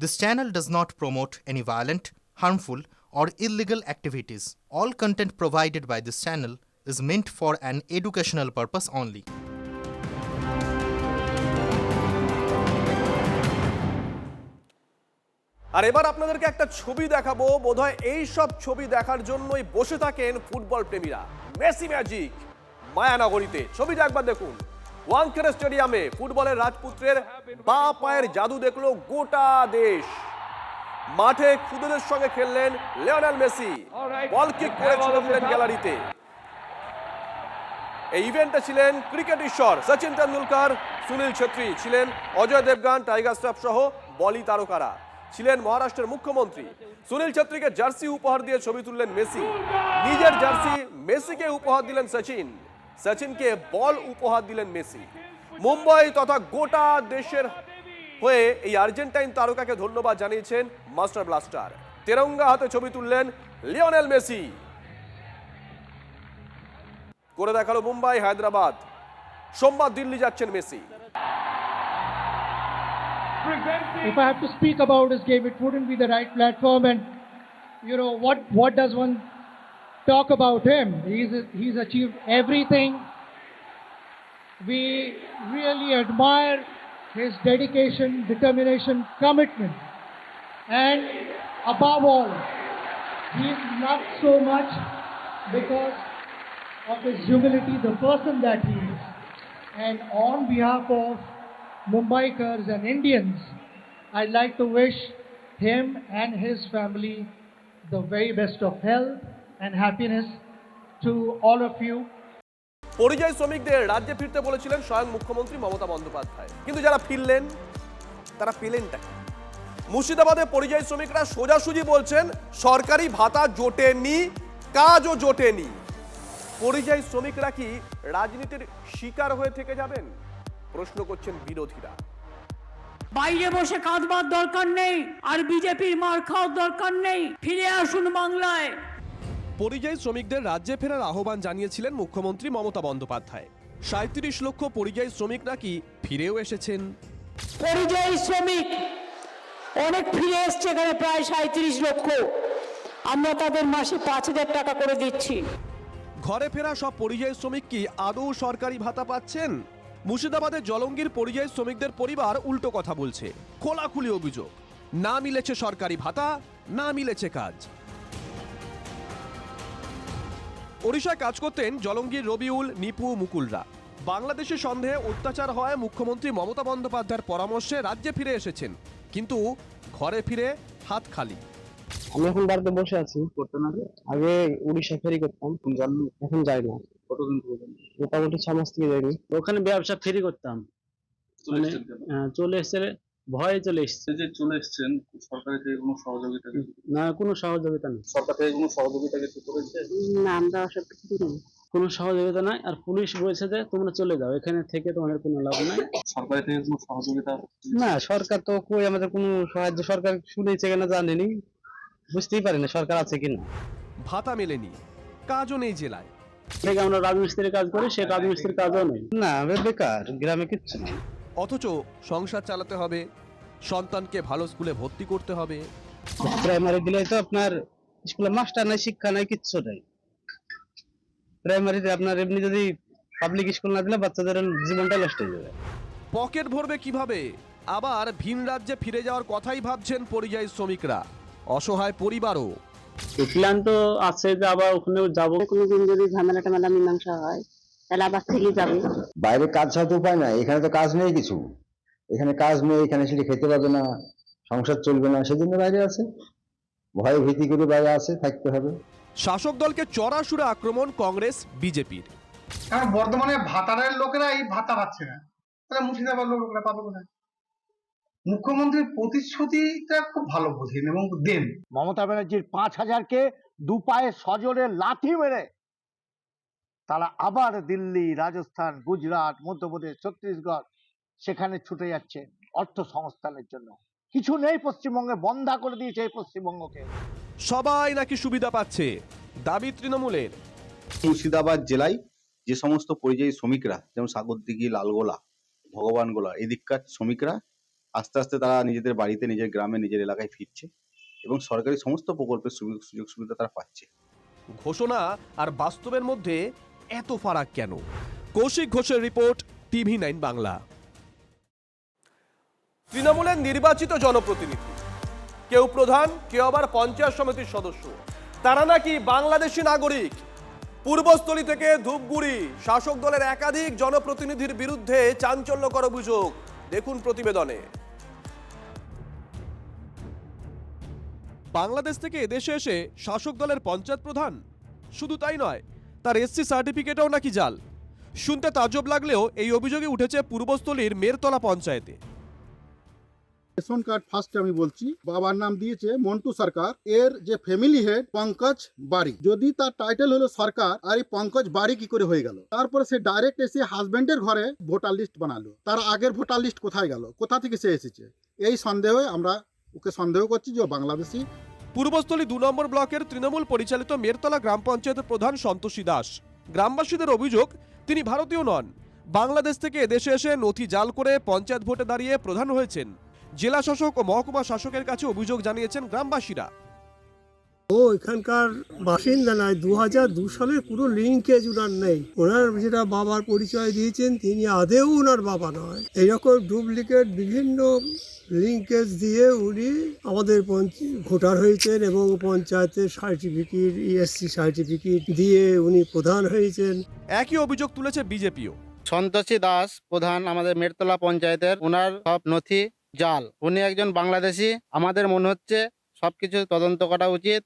This channel does not promote any violent, harmful, or illegal activities. All content provided by this channel is meant for an educational purpose only. আর এবার আপনাদেরকে একটা ছবি দেখাবো বোধহয় এই সব ছবি দেখার জন্যই বসে থাকেন ফুটবল প্রেমীরা মেসি ম্যাজিক মায়ানগরীতে ছবিটা একবার দেখুন ওয়াংখেড়ে স্টেডিয়ামে ফুটবলের রাজপুত্রের বা পায়ের জাদু দেখল গোটা দেশ। মাঠে খুদেদের সঙ্গে খেললেন লিওনেল মেসি। বল কিক করে গ্যালারিতে। এই ইভেন্টে ছিলেন ক্রিকেট ঈশ্বর সচিন তেন্ডুলকার, সুনীল ছেত্রী, ছিলেন অজয় দেবগান, টাইগার শ্রফ সহ বলি তারকারা। ছিলেন মহারাষ্ট্রের মুখ্যমন্ত্রী। সুনীল ছেত্রীকে জার্সি উপহার দিয়ে ছবি তুললেন মেসি। নিজের জার্সি মেসিকে উপহার দিলেন সচিন। সচিনকে বল উপহার দিলেন মেসি মুম্বাই তথা গোটা দেশের হয়ে এই আর্জেন্টাইন তারকাকে ধন্যবাদ জানিয়েছেন মাস্টার ব্লাস্টার তেরঙ্গা হাতে ছবি তুললেন লিওনেল মেসি করে দেখাল মুম্বাই হায়দ্রাবাদ সোমবার দিল্লি যাচ্ছেন Messi if I have to speak about his game, it wouldn't be the right platform. And you know what? What does one talk about him? He's he's achieved everything. We really admire his dedication, determination, commitment, and above all, he's not so much because of his humility, the person that he is. And on behalf of Mumbaikars and Indians, I'd like to wish him and his family the very best of health and happiness to all of you. পরিযায়ী শ্রমিকদের রাজ্যে ফিরতে বলেছিলেন স্বয়ং মুখ্যমন্ত্রী মমতা বন্দ্যোপাধ্যায়। কিন্তু যারা ফিরলেন তারা পেলেনটা? মুর্শিদাবাদে পরিযায়ী শ্রমিকরা সোজাসুজি বলছেন সরকারি ভাতা জোটেনি কাজও জোটেনি। পরিযায়ী শ্রমিকরা কি রাজনীতির শিকার হয়ে থেকে যাবেন? প্রশ্ন করছেন বিরোধীরা। বাইরে বসে কাঁদবার দরকার নেই আর বিজেপির মার খাওয়ার দরকার নেই। ফিরে আসুন বাংলায়। পরিযায়ী শ্রমিকদের রাজ্যে ফেরার আহ্বান জানিয়েছিলেন মুখ্যমন্ত্রী মমতা বন্দ্যোপাধ্যায়। সাঁত্রিশ লক্ষ পরিযায়ী শ্রমিক নাকি ফিরেও এসেছেন? পরিযায়ী শ্রমিক! অনেক ফিরে এসছে এখানে প্রায় সাঁত্রিশ লক্ষ। আমরা তাদের মাসে পাঁচ হাজার টাকা করে দিচ্ছি। ঘরে ফেরা সব পরিযায়ী শ্রমিক কি আদৌ সরকারি ভাতা পাচ্ছেন? মুর্শিদাবাদের জলঙ্গির পরিযায়ী শ্রমিকদের পরিবার উল্টো কথা বলছে। খোলাখুলি অভিযোগ। না মিলেছে সরকারি ভাতা না মিলেছে কাজ। ওড়িশায় কাজ করতেন জলঙ্গির রবিউল নিপু মুকুলরা। বাংলাদেশের সন্দেহে অত্যাচার হওয়ায় মুখ্যমন্ত্রী মমতা বন্দ্যোপাধ্যায়ের পরামর্শে রাজ্যে ফিরে এসেছেন। কিন্তু ঘরে ফিরে হাত খালি। আমি এখন বাড়িতে বসে আছি করতে না আগে উড়িষ্যা ফেরি করতাম এখন যাই না কতদিন মোটামুটি ছ মাস থেকে যাইনি। ওখানে ব্যবসা ফেরি করতাম। মানে আহ, চলে এসছে। ভয়ে চলে এসছে। যে চলে এসছেন সরকারের থেকে কোনো সহযোগিতা না কোনো সহযোগিতা নেই। সরকার থেকে কোনো সহযোগিতা কিছু করেছে? না আমরা ওসব কিছু করিনি। কোনো সহযোগিতা নাই আর পুলিশ বলছে যে তোমরা চলে যাও এখানে থেকে তোমাদের কোনো লাভ নাই। সরকারের থেকে কোনো সহযোগিতা? না সরকার তো কই আমাদের কোনো সাহায্য সরকার শুনেছে কিনা জানেনি বুঝতেই পারি না সরকার আছে কিনা। ভাতা মেলেনি কাজও নেই জেলায়। থেকে আমরা রাজমিস্ত্রির কাজ করি সে রাজমিস্ত্রির কাজও নেই। না বেকার গ্রামে কিচ্ছু নেই। অথচ সংসার চালাতে হবে সন্তানকে ভালো স্কুলে ভর্তি করতে হবে। প্রাইমারি দিলে তো আপনার স্কুলে মাস্টার নাই শিক্ষা নাই কিচ্ছু নাই। প্রাইমারিতে আপনার এমনি যদি পাবলিক স্কুল না দিলে বাচ্চাদের জীবনটা নষ্ট হয়ে যাবে। পকেট ভরবে কীভাবে? আবার ভিন রাজ্যে ফিরে যাওয়ার কথাই ভাবছেন পরিযায়ী শ্রমিকরা। অসহায় পরিবারও। প্ল্যান তো আছে যে আবার ওখানেও যাব। কোনোদিন যদি ঝামেলা টামেলা মীমাংসা হয় তাহলে আবার থেকে যাবে। বাইরে কাজ ছাড়া তো উপায় নাই এখানে তো কাজ নেই কিছু। এখানে কাজ নেই এখানে সেটি খেতে পাবে না সংসার চলবে না সেজন্য বাইরে আছে। ভয় ভীতি করে বাইরে আছে থাকতে হবে। শাসক দলকে চড়া সুরে আক্রমণ কংগ্রেস বিজেপির। কারণ বর্তমানে ভাতারের লোকেরা এই ভাতা পাচ্ছে না। তাহলে মুর্শিদাবাদ লোকেরা পাবে কোথায়? মুখ্যমন্ত্রীর প্রতিশ্রুতিটা খুব ভালো বোঝেন এবং দেন। মমতা ব্যানার্জির পাঁচ হাজারকে দু পায়ে সজোরে লাথি মেরে তারা আবার দিল্লি রাজস্থান গুজরাট মধ্যপ্রদেশ ছত্তিশগড় সেখানে ছুটে যাচ্ছে অর্থ সংস্থানের জন্য। কিছু নেই পশ্চিমবঙ্গে বন্ধা করে দিয়েছে এই পশ্চিমবঙ্গকে। সবাই নাকি সুবিধা পাচ্ছে? দাবি তৃণমূলের। মুর্শিদাবাদ জেলায় যে সমস্ত পরিযায়ী শ্রমিকরা যেমন সাগরদিঘি লালগোলা ভগবানগোলা এদিককার শ্রমিকরা আস্তে আস্তে তারা নিজেদের বাড়িতে নিজের গ্রামে নিজের এলাকায় ফিরছে এবং সরকারি সমস্ত প্রকল্পের সুযোগ সুযোগ সুবিধা তারা পাচ্ছে। ঘোষণা আর বাস্তবের মধ্যে এত ফারাক কেন? কৌশিক ঘোষের রিপোর্ট টিভি নাইন বাংলা। তৃণমূলের নির্বাচিত জনপ্রতিনিধি। কেউ প্রধান কেউ আবার পঞ্চায়েত সমিতির সদস্য। তারা নাকি বাংলাদেশি নাগরিক। পূর্বস্থলী থেকে ধূপগুড়ি শাসক দলের একাধিক জনপ্রতিনিধির বিরুদ্ধে চাঞ্চল্যকর অভিযোগ। দেখুন প্রতিবেদনে। বাংলাদেশ থেকে এদেশে এসে শাসক দলের পঞ্চায়েত প্রধান? শুধু তাই নয় তার এসসি সার্টিফিকেটও নাকি জাল। শুনতে তাজব লাগলেও এই অভিযোগে উঠেছে পূর্বস্থলীর মেরতলা পঞ্চায়েতে। রেশন কার্ড ফার্স্ট আমি বলছি, বাবার নাম দিয়েছে মন্টু সরকার। এর যে ফ্যামিলি হেড পঙ্কজ বাড়ি। যদি তার টাইটেল হলো সরকার, আর এই পঙ্কজ বাড়ি কি করে হয়ে গেল? তারপরে সে ডাইরেক্ট এসে হাজবেন্ডের ঘরে ভোটার লিস্ট বানালো। তার আগের ভোটার লিস্ট কোথায় গেল? কোথা থেকে সে এসেছে? এই সন্দেহে আমরা, ওকে সন্দেহ করছি যে বাংলাদেশি। পূর্বস্থলী দু নম্বর ব্লকের তৃণমূল পরিচালিত মেরতলা গ্রাম পঞ্চায়েতের প্রধান সন্তোষী দাস। গ্রামবাসীদের অভিযোগ, তিনি ভারতীয় নন। বাংলাদেশ থেকে এদেশে এসে নথি জাল করে পঞ্চায়েত ভোটে দাঁড়িয়ে প্রধান হয়েছেন। জেলা শাসক ও মহকুমা শাসকের কাছে অভিযোগ জানিয়েছেন গ্রামবাসীরা। ও এখানকার বাসিন্দা নয় দু হাজার দু সালের পুরো লিঙ্কেজ ওনার নেই। ওনার যেটা বাবার পরিচয় দিয়েছেন তিনি আদেও ওনার বাবা নয়। এইরকম ডুপ্লিকেট বিভিন্ন লিঙ্কেজ দিয়ে উনি আমাদের ভোটার হয়েছেন এবং পঞ্চায়েতের সার্টিফিকেট ইএসসি সার্টিফিকেট দিয়ে উনি প্রধান হয়েছেন। একই অভিযোগ তুলেছে বিজেপিও। সন্তোষী দাস প্রধান আমাদের মেরতলা পঞ্চায়েতের। ওনার সব নথি জাল। উনি একজন বাংলাদেশি। আমাদের মনে হচ্ছে সবকিছু তদন্ত করা উচিত।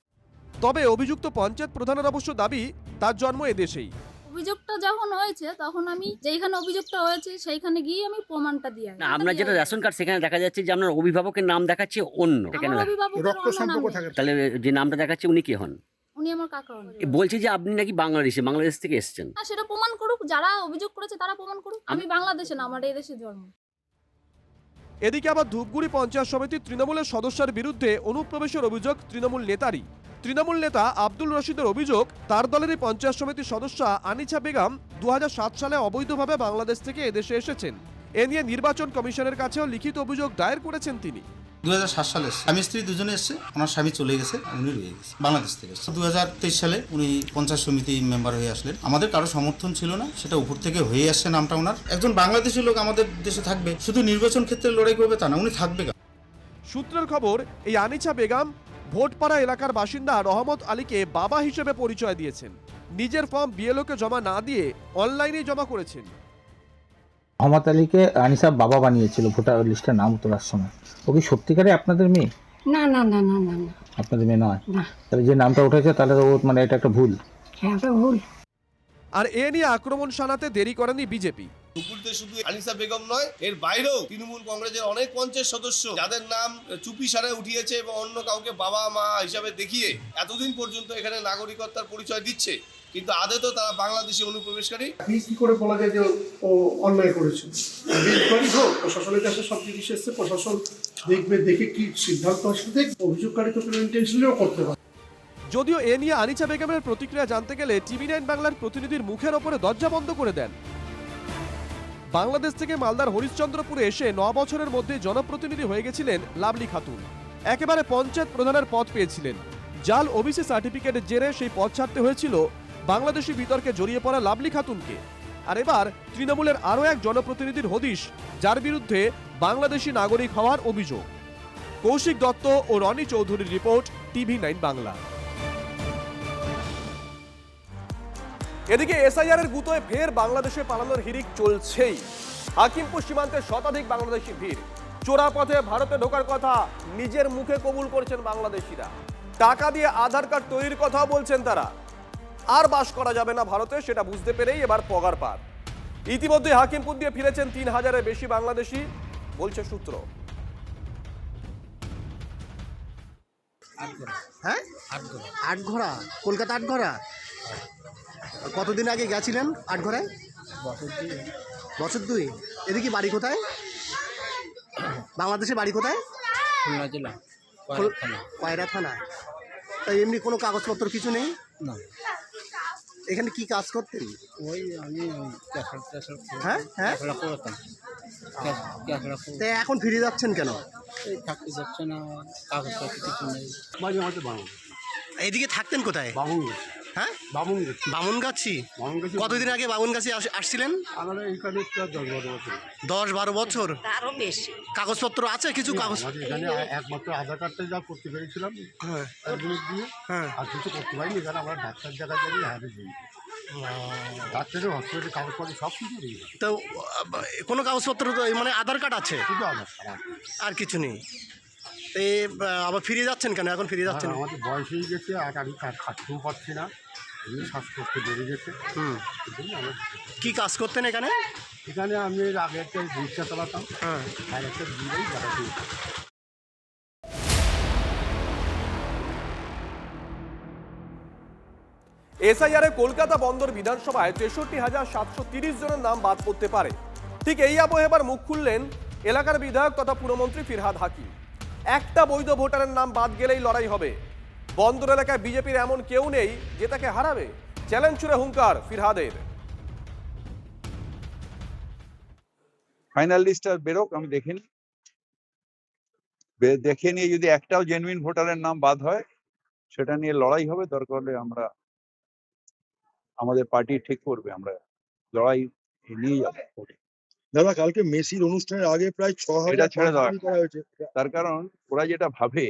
তবে অভিযুক্ত পঞ্চায়েত প্রধানের অবশ্য দাবি তার জন্ম এদেশেই অভিযোগটা যখন হয়েছে তখন আমি যেইখানে অভিযোগটা হয়েছে সেইখানে গিয়ে আমি প্রমাণটা দিয়ে না আপনার যেটা রেশন কার্ড সেখানে দেখা যাচ্ছে যে আপনার অভিভাবকের নাম দেখাচ্ছে অন্য। কেন রক্ত সম্পর্ক থাকে তাহলে যে নামটা দেখাচ্ছে উনি কে হন? উনি আমার কাকা হন। বলছে যে আপনি নাকি বাংলাদেশে বাংলাদেশ থেকে এসেছেন। না সেটা প্রমাণ করুক যারা অভিযোগ করেছে তারা প্রমাণ করুক। আমি বাংলাদেশে না আমার এই দেশে জন্ম। এদিকে আবার ধূপগুড়ি পঞ্চায়েত সমিতির তৃণমূলের সদস্যের বিরুদ্ধে অনুপ্রবেশের অভিযোগ তৃণমূল নেতারই। তৃণমূল নেতা আব্দুল রশিদের অভিযোগ, তার দলেরই পঞ্চায়েত সমিতির সদস্যা আনিছা বেগম দু হাজার সাত সালে অবৈধভাবে বাংলাদেশ থেকে এদেশে এসেছেন। এ নিয়ে নির্বাচন কমিশনের কাছেও লিখিত অভিযোগ দায়ের করেছেন তিনি। দু সালে স্বামী স্ত্রী দুজনে এসছে ওনার স্বামী চলে গেছে উনি রয়ে গেছে, বাংলাদেশ থেকে দু হাজার তেইশ সালে উনি পঞ্চায়েত সমিতি মেম্বার হয়ে আসলেন। আমাদের কারও সমর্থন ছিল না, সেটা উপর থেকে হয়ে আসছে নামটা ওনার। একজন বাংলাদেশি লোক আমাদের দেশে থাকবে, শুধু নির্বাচন ক্ষেত্রে লড়াই করবে তা না, উনি থাকবে? সূত্রের খবর, এই আনিছা বেগম ভোটপাড়া এলাকার বাসিন্দা রহমত আলীকে বাবা হিসেবে পরিচয় দিয়েছেন। নিজের ফর্ম বিএলওকে জমা না দিয়ে অনলাইনে জমা করেছেন। মোহাম্মদ আলীকে আনিসা বাবা বানিয়েছিল ভোটার লিস্টে নাম তোলার সময়। ও কি সত্যিকারে আপনাদের মেয়ে? না না না না না না। আপনাদের মেয়ে নয়? না। তাহলে যে নামটা উঠেছে তাহলে ও মানে এটা একটা ভুল। হ্যাঁ ভুল। আর এ নিয়ে আক্রমণ শানাতে দেরি করেনি বিজেপি। দুপুরতে শুধু আনিসা বেগম নয় এর বাইরেও তৃণমূল কংগ্রেসের অনেক পঞ্চায়েত সদস্য যাদের নাম চুপি সারে উঠিয়েছে এবং অন্য কাউকে বাবা মা হিসাবে দেখিয়ে এতদিন পর্যন্ত এখানে নাগরিকত্বার পরিচয় দিচ্ছে। কিন্তু আদে তো তারা বাংলাদেশি অনুপ্রবেশকারী। কি করে বলা যায় যে ও অন্যায় করেছে? হোক প্রশাসনের কাছে সব জিনিস এসছে প্রশাসন দেখবে দেখে কি সিদ্ধান্ত আসলে অভিযোগকারী তো কোনো করতে পারে। যদিও এ নিয়ে আনিছা বেগমের প্রতিক্রিয়া জানতে গেলে টিভি নাইন বাংলার প্রতিনিধির মুখের ওপরে দরজা বন্ধ করে দেন। বাংলাদেশ থেকে মালদার হরিশ্চন্দ্রপুরে এসে ন বছরের মধ্যে জনপ্রতিনিধি হয়ে গেছিলেন লাভলি খাতুন। একেবারে পঞ্চায়েত প্রধানের পদ পেয়েছিলেন। জাল ওবিসি সার্টিফিকেটের জেরে সেই পদ ছাড়তে হয়েছিল বাংলাদেশি বিতর্কে জড়িয়ে পড়া লাভলি খাতুনকে। আর এবার তৃণমূলের আরও এক জনপ্রতিনিধির হদিশ, যার বিরুদ্ধে বাংলাদেশি নাগরিক হওয়ার অভিযোগ। কৌশিক দত্ত ও রনি চৌধুরীর রিপোর্ট, টিভি নাইন বাংলা। এদিকে এসআইআর এর গুতোয় ফের বাংলাদেশে পালানোর হিরিক চলছেই। হাকিমপুর সীমান্তে শতাধিক বাংলাদেশি ভিড়। চোরা পথে ভারতে ঢোকার কথা নিজের মুখে কবুল করছেন বাংলাদেশিরা। টাকা দিয়ে আধার কার্ড তৈরির কথাও বলছেন তারা। আর বাস করা যাবে না ভারতে সেটা বুঝতে পেরেই এবার পগার পার। ইতিমধ্যে হাকিমপুর দিয়ে ফিরেছেন তিন হাজারের বেশি বাংলাদেশি বলছে সূত্র। হ্যাঁ? আটঘোড়া? কলকাতা আটঘোড়া? কতদিন আগে গেছিলেন আটঘোড়ায় বছর দুই। এদিকে বাড়ি কোথায়? বাংলাদেশের বাড়ি কোথায়? খুলনা জেলা থানা। তাই এমনি কোনো কাগজপত্র কিছু নেই? না। এখানে কি কাজ করতেন? ওই আমি হ্যাঁ হ্যাঁ? করতাম এখন ফিরে যাচ্ছেন কেন? থাকতে যাচ্ছে না কাগজপত্র কিছু নেই। এইদিকে থাকতেন কোথায়? বামুন হ্যাঁ? বামুন বামুনগাছি বামুন গেছে? কতদিন আগে বামুনগাছি আস- আসছিলেন? দশ বারো বছর। দশ আরও বেশি। কাগজপত্র আছে কিছু কাগজ একমাত্র আধার কার্ডটা যা করতে পেরেছিলাম হ্যাঁ। হ্যাঁ। আর কিছু করতে পারিনি আমরা ডাক্তার জায়গা ডাক্তারের কাগজপত্র সব কিছু তো কোনো কাগজপত্র তো মানে আধার কার্ড আছে? আর কিছু। নেই। তো আবার ফিরে যাচ্ছেন কেন? এখন ফিরে যাচ্ছেন? আমাদের বয়স হয়ে গেছে আর আমি কাজ খাটতেও পারছি না। শ্বাসকষ্ট বেড়ে গেছে। হুম। এই কি কাজ করতেন এখানে? এখানে আমি এর আগে একটা রিক্সা চালাতাম। হ্যাঁ। আর একটা দিলেই বেড়াতে এসআইআর কলকাতা বন্দর বিধানসভায় তেষট্টি হাজার সাতশো তিরিশ জনের নাম বাদ পড়তে পারে। ঠিক এই আবহে এবার মুখ খুললেন এলাকার বিধায়ক তথা পুরমন্ত্রী ফিরহাদ হাকিম। একটা বৈধ ভোটারের নাম বাদ গেলেই লড়াই হবে। বন্দর এলাকায় বিজেপির এমন কেউ নেই যে তাকে হারাবে। চ্যালেঞ্জ ছুড়ে হুঙ্কার ফিরহাদের। ফাইনাল লিস্টটা বেরোক আমি দেখিনি বে- দেখে নিয়ে যদি একটাও জেনুইন ভোটারের নাম বাদ হয় সেটা নিয়ে লড়াই হবে দরকার হলে আমরা আমাদের পার্টি ঠিক করবে আমরা লড়াই নিয়ে যাব দাদা কালকে মেসির অনুষ্ঠানের আগে প্রায় ছ দেওয়া তার কারণ ওরা যেটা ভাবে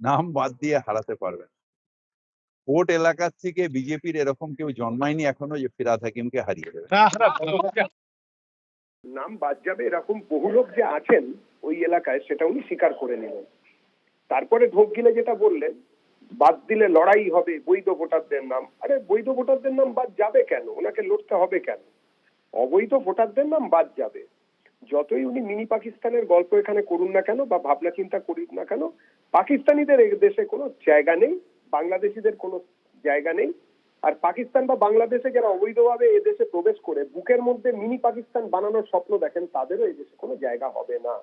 নাম বাদ দিয়ে হারাতে পারবে না। কোর্ট এলাকার থেকে বিজেপির এরকম কেউ জন্মায়নি এখনও যে ফিরাদ হাকিমকে হারিয়ে দেবে। নাম বাদ যাবে এরকম বহু লোক যে আছেন ওই এলাকায় সেটা উনি স্বীকার করে নিলেন। তারপরে ঢোক গিলে যেটা বললেন বাদ দিলে লড়াই হবে বৈধ ভোটারদের নাম। আরে বৈধ ভোটারদের নাম বাদ যাবে কেন? ওনাকে লড়তে হবে কেন? অবৈধ ভোটারদের নাম বাদ যাবে। যতই উনি মিনি পাকিস্তানের গল্প এখানে করুন না কেন বা ভাবনা চিন্তা করুন না কেন পাকিস্তানিদের দেশে কোনো জায়গা নেই, বাংলাদেশিদের কোনো জায়গা নেই। আর পাকিস্তান বা বাংলাদেশে যারা অবৈধভাবে এদেশে প্রবেশ করে, বুকের মধ্যে মিনি পাকিস্তান বানানোর স্বপ্ন দেখেন, তাদেরও এই দেশে কোনো জায়গা হবে না।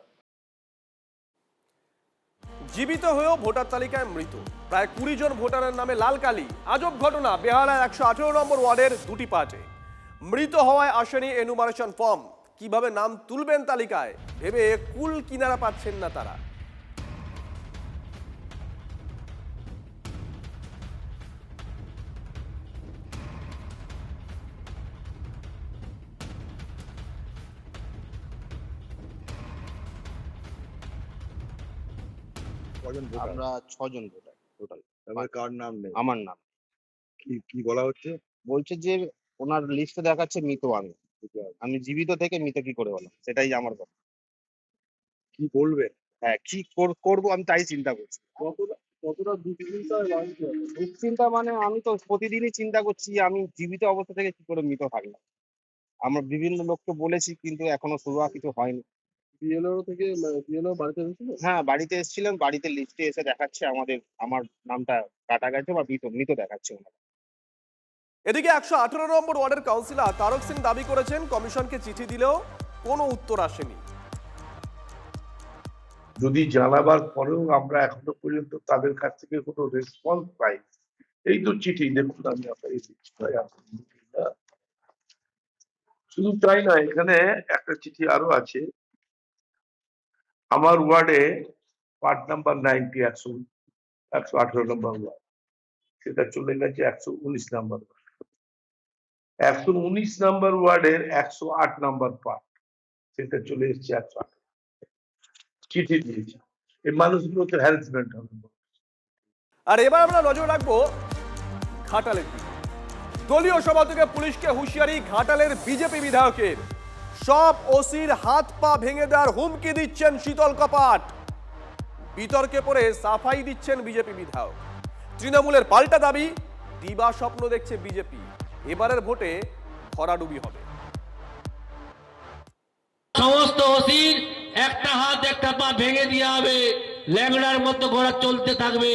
জীবিত হয়েও ভোটার তালিকায় মৃত। প্রায় কুড়ি জন ভোটারের নামে লাল কালি। আজব ঘটনা বেহালার একশো আঠেরো নম্বর ওয়ার্ডের দুটি পার্টে। মৃত হওয়ায় আসেনি এনুমারেশন ফর্ম কীভাবে নাম তুলবেন তালিকায়? ভেবে কুল কিনারা পাচ্ছেন না তারা। আমরা ছজন ভোটার টোটাল এবার কার নাম নেই? আমার নাম। কি কি বলা হচ্ছে? বলছে যে ওনার লিস্টে দেখাচ্ছে মৃত আমি। আমি জীবিত থেকে মৃত কি করে হলাম সেটাই আমার কথা। কি বলবে? হ্যাঁ কি কর- করব আমি তাই চিন্তা করছি। কতটা কতটা দুশ্চিন্তা মানে আমি তো প্রতিদিনই চিন্তা করছি আমি জীবিত অবস্থা থেকে কি করে মৃত থাকলাম। আমরা বিভিন্ন লোককে বলেছি কিন্তু এখনও শুরু কিছু হয়নি। বিএলও থেকে বিএলও বাড়িতে এসেছিল? হ্যাঁ বাড়িতে এসেছিলাম বাড়িতে লিস্টে এসে দেখাচ্ছে আমাদের আমার নামটা কাটা গেছে বা মৃত মৃত দেখাচ্ছে ওনার এদিকে একশো আঠেরো নম্বর ওয়ার্ডের কাউন্সিলর তারক সিং দাবি করেছেন কমিশনকে চিঠি দিলেও কোনো উত্তর আসেনি। যদি জানাবার পরেও আমরা এখনও পর্যন্ত তাদের কাছ থেকে কোনো রেসপন্স পাই এই তো চিঠি দেখুন আমি আপনাকে দিচ্ছি। শুধু তাই না এখানে একটা চিঠি আরও আছে আমার ওয়ার্ডে ওয়ার্ড নাম্বার নাইনটি একশো একশো আঠেরো নম্বর ওয়ার্ড সেটা চলে গেছে একশো উনিশ নাম্বার একশো উনিশ নাম্বার ওয়ার্ডের একশো আট নাম্বার পার্ট সেটা চলে এসছে একশো আট। চিঠি দিয়েছে। এই মানুষগুলোকে হ্যারাসমেন্ট হবে। আর এবার আমরা নজর রাখব ঘাটালের দলীয় সভা থেকে পুলিশকে হুঁশিয়ারি ঘাটালের বিজেপি বিধায়কের। সব ওসির হাত পা ভেঙে দেওয়ার হুমকি দিচ্ছেন শীতল কপাট। বিতর্কে পড়ে সাফাই দিচ্ছেন বিজেপি বিধায়ক। তৃণমূলের পাল্টা দাবি, দিবা স্বপ্ন দেখছে বিজেপি। এবারের ভোটে ভরাডুবি হবে। সমস্ত ওসির একটা হাত, একটা পা ভেঙে দেওয়া হবে ল্যাংড়ার মতো ঘোড়া চলতে থাকবে।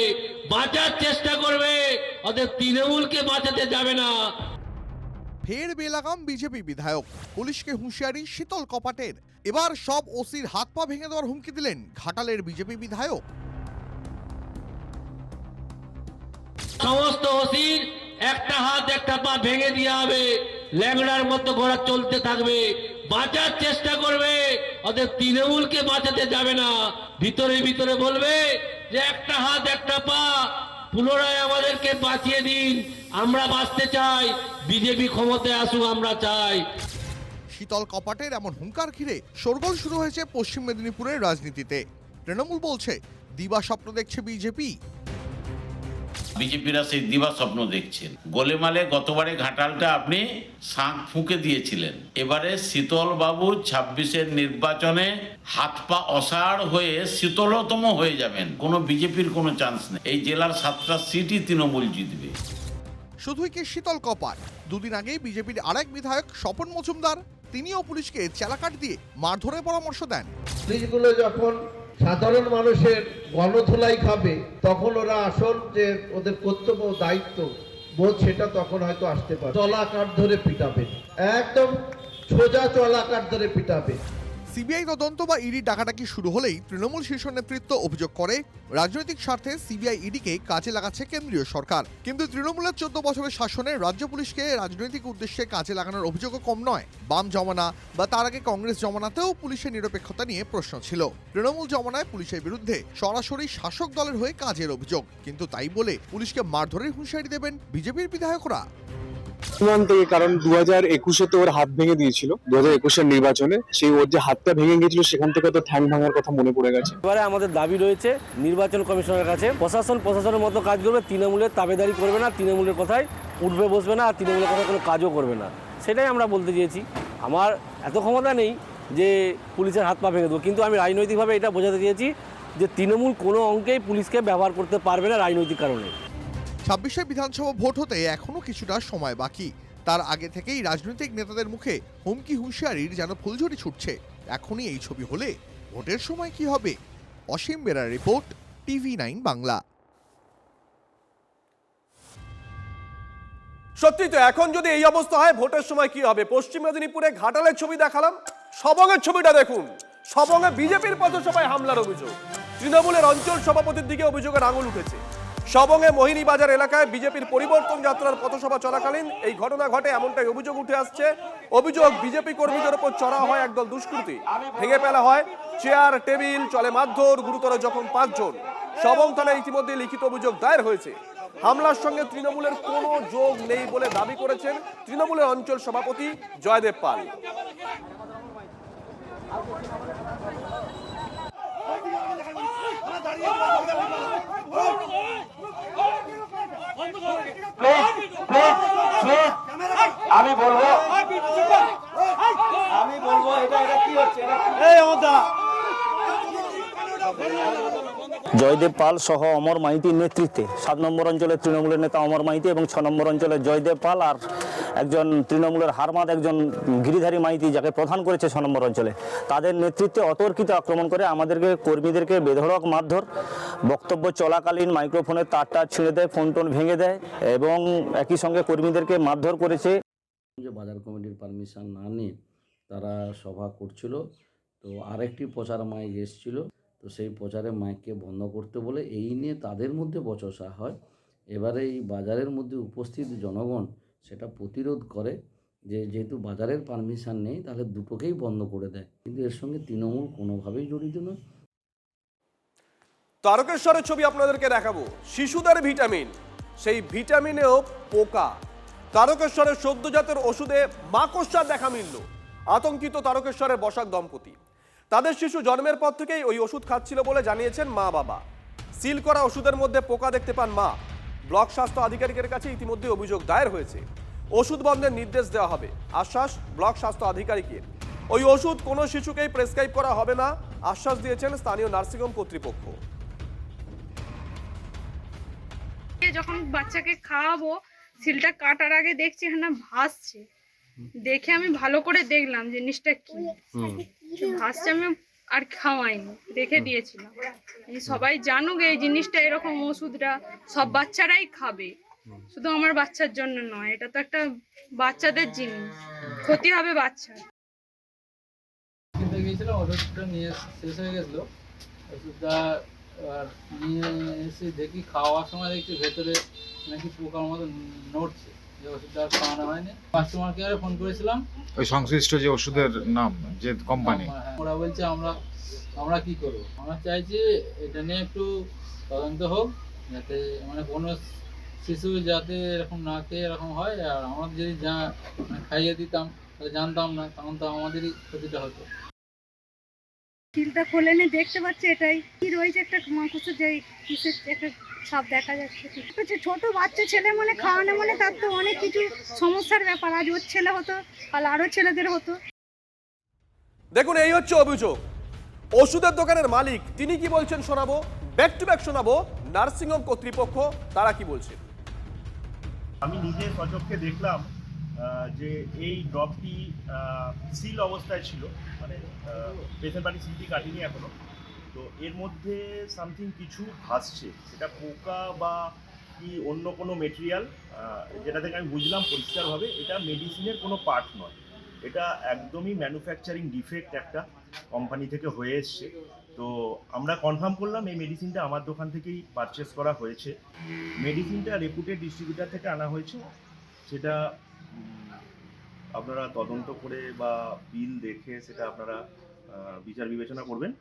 বাঁচার চেষ্টা করবে। ওদের তৃণমূলকে বাঁচাতে যাবে না। ফের বেলাগাম বিজেপি বিধায়ক। পুলিশকে হুঁশিয়ারি শীতল কপাটের। এবার সব ওসির হাত পা ভেঙে দেওয়ার হুমকি দিলেন ঘাটালের বিজেপি বিধায়ক। সমস্ত ওসির একটা হাত, একটা পা ভেঙে দেওয়া হবে ল্যাংড়ার মতো ঘোড়া চলতে থাকবে। বাঁচার চেষ্টা করবে। ওদের তৃণমূলকে বাঁচাতে যাবে না। ভিতরে ভিতরে বলবে যে একটা হাত, একটা পা পুনরায় আমাদেরকে বাঁচিয়ে দিন। আমরা বাঁচতে চাই, বিজেপি ক্ষমতায় আসুক, আমরা চাই। শীতল কপাটের এমন হুঙ্কার ঘিরে শোরগোল শুরু হয়েছে পশ্চিম মেদিনীপুরের রাজনীতিতে। তৃণমূল বলছে, দিবা স্বপ্ন দেখছে বিজেপি। বিজেপিরা সেই দিবা স্বপ্ন দেখছেন। গোলেমালে গতবারে ঘাটালটা আপনি শাঁখ ফুঁকে দিয়েছিলেন। এবারে শীতল বাবু ছাব্বিশের নির্বাচনে হাত পা অসাড় হয়ে শীতলতম হয়ে যাবেন। কোনো বিজেপির কোনো চান্স নেই। এই জেলার সাতটা সিটই তৃণমূল জিতবে। শুধুই কি শীতল কপাট? দুদিন আগেই বিজেপির আরেক বিধায়ক স্বপন মজুমদার তিনিও পুলিশকে চেলাকাট দিয়ে মারধরের পরামর্শ দেন। পুলিশগুলো যখন সাধারণ মানুষের গণধোলাই খাবে, তখন ওরা আসল যে ওদের কর্তব্য দায়িত্ব, বোধ সেটা তখন হয়তো আসতে পারে। চলাকার ধরে পিটাবে। একদম সোজা চলাকার ধরে পিটাবে। সিবিআই তদন্ত বা ইডি ডাকাডাকি শুরু হলেই তৃণমূল শীর্ষ নেতৃত্ব অভিযোগ করে, রাজনৈতিক স্বার্থে সিবিআই ইডিকে কাজে লাগাচ্ছে কেন্দ্রীয় সরকার। কিন্তু তৃণমূলের চোদ্দ বছরের শাসনে রাজ্য পুলিশকে রাজনৈতিক উদ্দেশ্যে কাজে লাগানোর অভিযোগও কম নয়। বাম জমানা বা তার আগে কংগ্রেস জমানাতেও পুলিশের নিরপেক্ষতা নিয়ে প্রশ্ন ছিল। তৃণমূল জমানায় পুলিশের বিরুদ্ধে সরাসরি শাসক দলের হয়ে কাজের অভিযোগ। কিন্তু তাই বলে পুলিশকে মারধরের হুঁশিয়ারি দেবেন বিজেপির বিধায়করা। প্রমাণ থেকে কারণ দু হাজার একুশে তো ওর হাত ভেঙে দিয়েছিল দু হাজার একুশের নির্বাচনে। সেই ওর যে হাতটা ভেঙে গেছিল সেখান থেকে তো ঠ্যাং ভাঙার কথা মনে পড়ে গেছে। এবারে আমাদের দাবি রয়েছে, নির্বাচন কমিশনের কাছে। প্রশাসন প্রশাসনের মতো কাজ করবে, তৃণমূলের তাবেদারি করবে না, তৃণমূলের কথায় উঠবে বসবে না, আর তৃণমূলের কথায় কোনো কাজও করবে না। সেটাই আমরা বলতে চেয়েছি। আমার এত ক্ষমতা নেই যে পুলিশের হাত পা ভেঙে দেবো, কিন্তু আমি রাজনৈতিকভাবে এটা বোঝাতে চেয়েছি যে তৃণমূল কোনো অঙ্কেই পুলিশকে ব্যবহার করতে পারবে না রাজনৈতিক কারণে। ছাব্বিশে বিধানসভা ভোট হতে এখনও কিছুটা সময় বাকি। তার আগে থেকেই রাজনৈতিক নেতাদের মুখে হুমকি হুঁশিয়ারির যেন ফুলঝড়ি ছুটছে। এখনই এই ছবি হলে ভোটের সময় কি হবে? অসীম বেরার রিপোর্ট, টিভি নাইন বাংলা। সত্যি তো, এখন যদি এই অবস্থা হয়, ভোটের সময় কি হবে? পশ্চিম মেদিনীপুরে ঘাটালের ছবি দেখালাম সবংয়ের ছবিটা দেখুন। সবংয়ে বিজেপির পথসভায় হামলার অভিযোগ। তৃণমূলের অঞ্চল সভাপতির দিকে অভিযোগের আঙুল উঠেছে। সবংয়ে মোহিনী বাজার এলাকায় বিজেপির পরিবর্তন যাত্রার পথসভা চলাকালীন এই ঘটনা ঘটে এমনটাই অভিযোগ উঠে আসছে। অভিযোগ, বিজেপি কর্মীদের উপর চড়া হয় একদল দুষ্কৃতি। ভেঙে ফেলা হয়, চেয়ার, টেবিল, চলে মারধর, গুরুতর যখন পাঁচজন। সবং থানায় ইতিমধ্যে লিখিত অভিযোগ দায়ের হয়েছে। হামলার সঙ্গে তৃণমূলের কোনো যোগ নেই বলে দাবি করেছেন তৃণমূলের অঞ্চল সভাপতি জয়দেব পাল। আমি বলব আমি বলব এটা এটা কি হচ্ছে? জয়দেব পাল সহ অমর মাইতির নেতৃত্বে, সাত নম্বর অঞ্চলের তৃণমূলের নেতা অমর মাইতি এবং ছ নম্বর অঞ্চলের জয়দেব পাল আর একজন তৃণমূলের হারমাদ, একজন গিরিধারী মাইতি যাকে প্রধান করেছে ছ নম্বর অঞ্চলে। তাদের নেতৃত্বে অতর্কিত আক্রমণ করে আমাদেরকে কর্মীদেরকে বেধড়ক, মারধর, বক্তব্য চলাকালীন মাইক্রোফোনের তারটা ছিঁড়ে দেয় ফোন টোন ভেঙে দেয় এবং একই সঙ্গে কর্মীদেরকে মারধর করেছে। যে বাজার কমিটির পারমিশন না নিয়ে তারা সভা করছিল, তো আরেকটি প্রচার মাইক এসেছিল। তো সেই প্রচারে মাইককে বন্ধ করতে বলে এই নিয়ে তাদের মধ্যে বচসা হয়। এবারে এই বাজারের মধ্যে উপস্থিত জনগণ সেটা প্রতিরোধ করে যে যেহেতু বাজারের পারমিশন নেই, তাহলে দুটোকেই বন্ধ করে দেয়। কিন্তু এর সঙ্গে তৃণমূল কোনোভাবেই জড়িত নয়। তারকেশ্বরের ছবি আপনাদেরকে দেখাবো। শিশুদের ভিটামিন, সেই ভিটামিনেও পোকা। তারকেশ্বরের সদ্যজাতের ওষুধে মাকড়সার দেখা মিলল। আতঙ্কিত তারকেশ্বরের বসাক দম্পতি। তাদের শিশু জন্মের পর থেকেই ওই ওষুধ খাচ্ছিল বলে জানিয়েছেন মা বাবা। সিল করা ওষুধের মধ্যে পোকা দেখতে পান মা। ব্লক স্বাস্থ্য আধিকারিকের কাছে ইতিমধ্যে অভিযোগ দায়ের হয়েছে। ওষুধ বন্ধের নির্দেশ দেওয়া হবে। আশ্বাস ব্লক স্বাস্থ্য আধিকারিকের। ওই ওষুধ কোনো শিশুকেই প্রেসক্রাইব করা হবে না আশ্বাস দিয়েছেন স্থানীয় নার্সিংহোম কর্তৃপক্ষ। যখন বাচ্চাকে খাওয়াবো সিলটা কাটার আগে দেখছি হ্যাঁ ভাসছে। দেখে আমি ভালো করে দেখলাম জিনিসটা কি। আমি আর খাওয়াইনি রেখে দিয়েছিলাম। সবাই জানুক এই জিনিসটা এরকম ওষুধটা সব বাচ্চারাই খাবে। শুধু আমার বাচ্চার জন্য নয় এটা তো একটা বাচ্চাদের জিনিস। ক্ষতি হবে বাচ্চার। কিনতে গিয়েছিলাম ওষুধটা নিয়ে শেষ হয়ে গেছিল। ওষুধটা আর নিয়ে এসে দেখি খাওয়ার সময় দেখছি ভেতরে নাকি পোকার মতো নড়ছে। যে ওষুধটা খাওয়ানো হয়নি। কাস্টমার কেয়ারে ফোন করেছিলাম। ওই সংশ্লিষ্ট যে ওষুধের নাম যে কোম্পানি হ্যাঁ, ওরা বলছে আমরা আমরা কি করব? আমরা চাইছি এটা নিয়ে একটু তদন্ত হোক যাতে মানে কোনো শিশু যাতে এরকম না খেয়ে এরকম হয় আর আমরা যদি যা খাইয়ে দিতাম তাহলে জানতাম না তখন তো আমাদেরই ক্ষতিটা হতো। সিলটা খোলে নি দেখতে পাচ্ছি এটাই। কি রয়েছে একটা মাংসের যে কিসের একটা ছাপ দেখা যাচ্ছে। হচ্ছে ছোট বাচ্চা ছেলে মানে খাওয়ানো মানে তার তো অনেক কিছু সমস্যার ব্যাপার। আজ ওর ছেলে হতো কাল আরও ছেলেদের হতো। দেখুন এই হচ্ছে অভিযোগ। ওষুধের দোকানের মালিক তিনি কি বলছেন শোনাবো? ব্যাক টু ব্যাক শোনাবো নার্সিংহোম কর্তৃপক্ষ তারা কি বলছেন আমি নিজে সচক্ষে দেখলাম আহ, যে এই ড্রপটি সিল অবস্থায় ছিল। মানে পেশেন্ট পার্টি সিলটি কাটিনি এখনও। তো এর মধ্যে সামথিং কিছু ভাসছে। সেটা পোকা বা কি অন্য কোনো মেটেরিয়াল যেটা থেকে আমি বুঝলাম পরিষ্কারভাবে, এটা মেডিসিনের কোনো পার্ট নয়। এটা একদমই ম্যানুফ্যাকচারিং ডিফেক্ট একটা কোম্পানি থেকে হয়ে এসছে। তো আমরা কনফার্ম করলাম এই মেডিসিনটা আমার দোকান থেকেই পারচেস করা হয়েছে। মেডিসিনটা রেপুটেড ডিস্ট্রিবিউটার থেকে আনা হয়েছে। সেটা আপনারা তদন্ত করে বা বিল দেখে সেটা আপনারা বিচার বিবেচনা করবেন।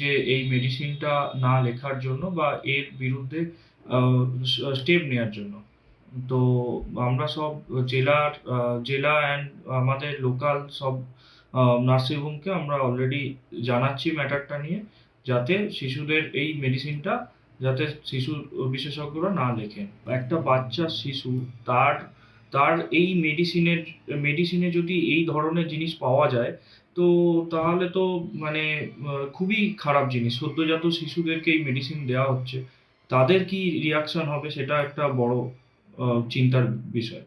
যে এই মেডিসিনটা না লেখার জন্য বা এর বিরুদ্ধে স্টেপ নেওয়ার জন্য। তো আমরা সব জেলার জেলা অ্যান্ড আমাদের লোকাল সব নার্সিংহোমকে আমরা অলরেডি জানাচ্ছি ম্যাটারটা নিয়ে, যাতে শিশুদের এই মেডিসিনটা যাতে শিশু বিশেষজ্ঞরা না লেখেন। একটা বাচ্চা শিশু, তার তার এই মেডিসিনের মেডিসিনে যদি এই ধরনের জিনিস পাওয়া যায় তো তাহলে তো মানে খুবই খারাপ জিনিস। সদ্যজাত শিশুদেরকে এই মেডিসিন দেওয়া হচ্ছে। তাদের কি রিয়াকশন হবে সেটা একটা বড় চিন্তার বিষয়।